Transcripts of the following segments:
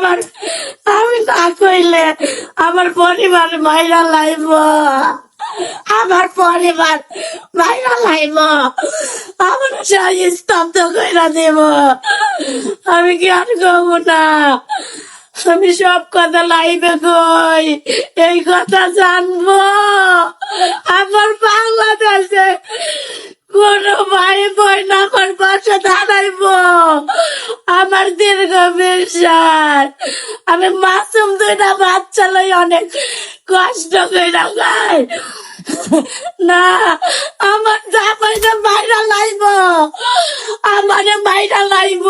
আমার, আমি না কইলে আমার পরিবার মাইরা লাইব। আমার পরিবার মাইরা লাইব। আমার সাই স্তব্ধ কইরা দেব। আমি কি আর গব না? আমি সব কথা লাইবে কই? এই কথা জানব। আমার বাংলাদেশে কোন ভাই বোন আমার পাশে দাঁড়াইব। আমার দীর্ঘ বিশ্বাস আমি মাসুম দুইটা বাচ্চা লই অনেক কষ্ট করে খাই। না, আমার জামাইটা বাইরা লাইব। আমারে বাইরা লাইব।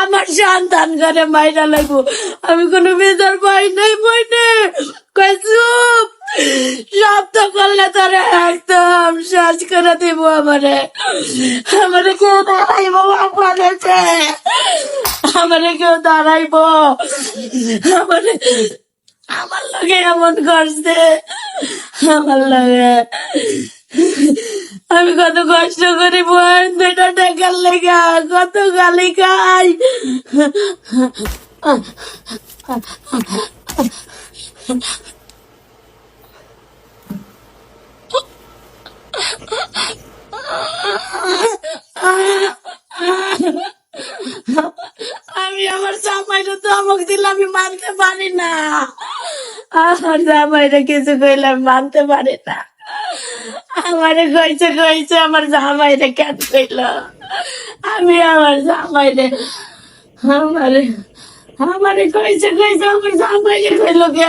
আমার সন্তান ঘরে বাইরা লাইব। আমি কোনো বেজার পাই নাই বই নেই কই চুপ? শব্দ করলে তোরে একদম শ্বাস করে দিব আমারে। কেউ দাঁড়াইব আমারে কেউ দাঁড়াইব। আমারে লাগে এমন করছে। আমার লাগে। আমি কত কষ্ট করি বোন দুইটা কত গালি খাই। আমি আমার জামাইটা ধমক দিলে আমি মানতে পারি না। আমার জামাইটা কিছু কইলে আমি মানতে পারি না। আমারে কইছে কইছে, আমার জামাইরে কেন কইল? আমি আমার জামাইরে, আমারে আমারে কইছে কইছে, আমার জামাইরে কইল কে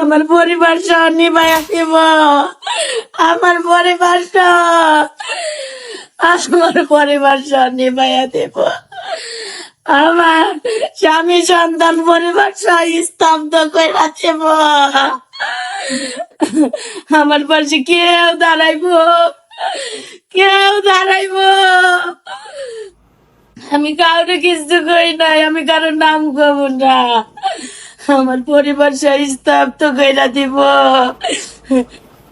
আমার পরিবার সহ নিবাই দিব। আমার পরিবার সহ আমার পরিবার সহ নিবাইয়া দেব। আমার স্বামী সন্তান পরিবার স্তব্ধ করে দেব আমার পাশে কেউ দাঁড়াইব। কেউ দাঁড়াইব। আমি কাউকে কিছু কই নাই, আমি কারোর নাম কব না। আমার পরিবার স্তব্ধ কইরা দিব।